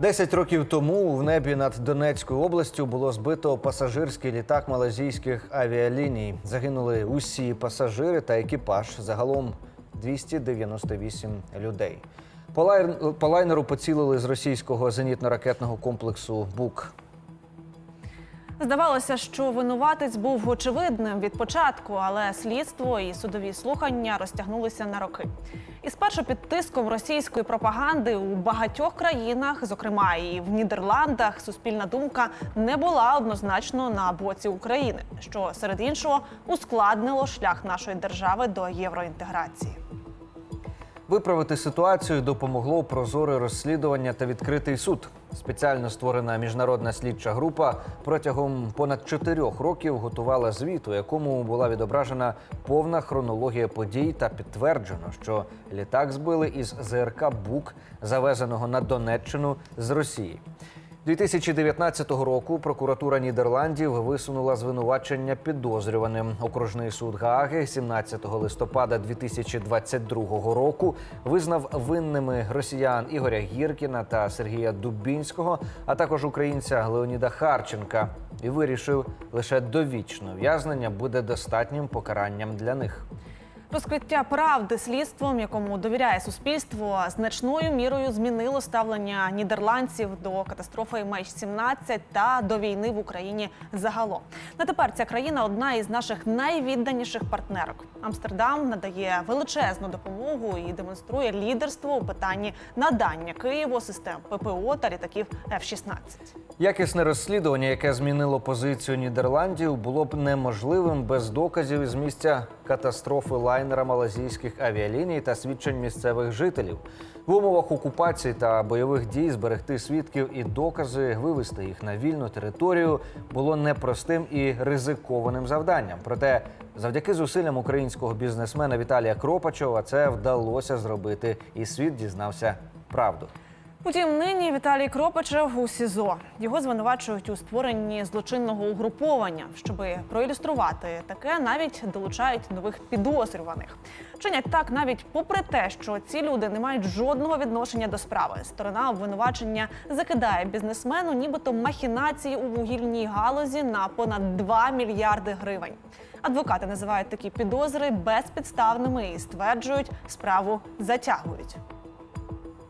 Десять років тому в небі над Донецькою областю було збито пасажирський літак малазійських авіаліній. Загинули усі пасажири та екіпаж. Загалом 298 людей. По лайнеру поцілили з російського зенітно-ракетного комплексу БУК. Здавалося, що винуватець був очевидним від початку, але слідство і судові слухання розтягнулися на роки. І спершу під тиском російської пропаганди у багатьох країнах, зокрема і в Нідерландах, суспільна думка не була однозначно на боці України, що серед іншого ускладнило шлях нашої держави до євроінтеграції. Виправити ситуацію допомогло прозоре розслідування та відкритий суд. Спеціально створена міжнародна слідча група протягом понад чотирьох років готувала звіт, у якому була відображена повна хронологія подій та підтверджено, що літак збили із ЗРК БУК, завезеного на Донеччину з Росії. 2019 року прокуратура Нідерландів висунула звинувачення підозрюваним. Окружний суд Гааги 17 листопада 2022 року визнав винними росіян Ігоря Гіркіна та Сергія Дубінського, а також українця Леоніда Харченка, і вирішив лише довічне ув'язнення буде достатнім покаранням для них. Розкриття правди слідством, якому довіряє суспільство, значною мірою змінило ставлення нідерландців до катастрофи MH17 та до війни в Україні загалом. На тепер ця країна одна із наших найвідданіших партнерок. Амстердам надає величезну допомогу і демонструє лідерство у питанні надання Києву систем ППО та літаків F-16. Якісне розслідування, яке змінило позицію Нідерландів, було б неможливим без доказів із місця катастрофи лайнера малазійських авіаліній та свідчень місцевих жителів. В умовах окупації та бойових дій зберегти свідків і докази, вивести їх на вільну територію було непростим і ризикованим завданням. Проте, завдяки зусиллям українського бізнесмена Віталія Кропачова, це вдалося зробити, і світ дізнався правду. Утім, нині Віталій Кропачев у СІЗО. Його звинувачують у створенні злочинного угруповання. Щоби проілюструвати таке, навіть долучають нових підозрюваних. Чинять так навіть попри те, що ці люди не мають жодного відношення до справи. Сторона обвинувачення закидає бізнесмену, нібито махінації у вугільній галузі на понад 2 мільярди гривень. Адвокати називають такі підозри безпідставними і стверджують, справу затягують.